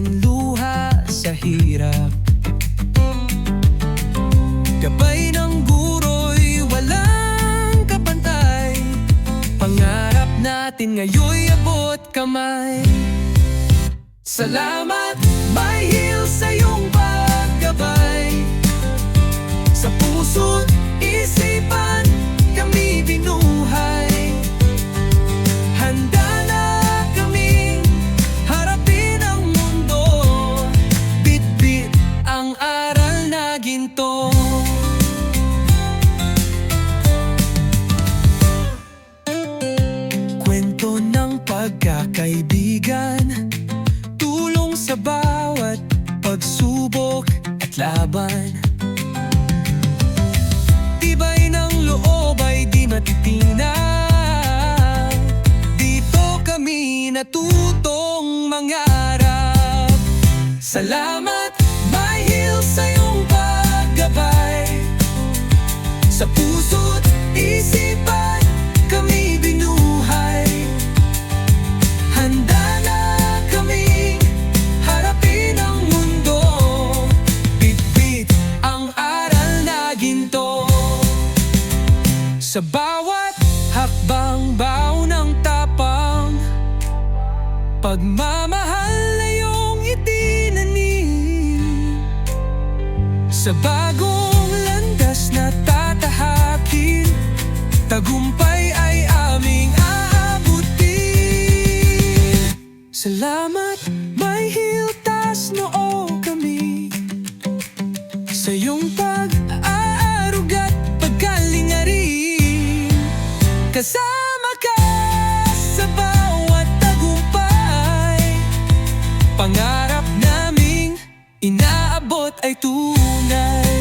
walang luha sa hirap. Gabay ng guro'y walang kapantay. Pangarap natin ngayon'y abot kamay. Salamat, Kwento ng pagkakaibigan. Tulong sa bawat pagsubok at laban. Tibay ng loob ay di matitinag. Dito kami natutong mangarap. Salamat, my hill sa iyong paggabay. Sa puso't isipan Sa bawat hakbang baw ng tapang Pagmamahal na iyong itinanim. Sa bagong landas na tatahakin Tagumpay ay aming aabutin. Salamat, may hiltas noo kami Sa iyong pag-aaruga't Kasama ka sa bawat tagumpay. Pangarap naming inaabot ay tunay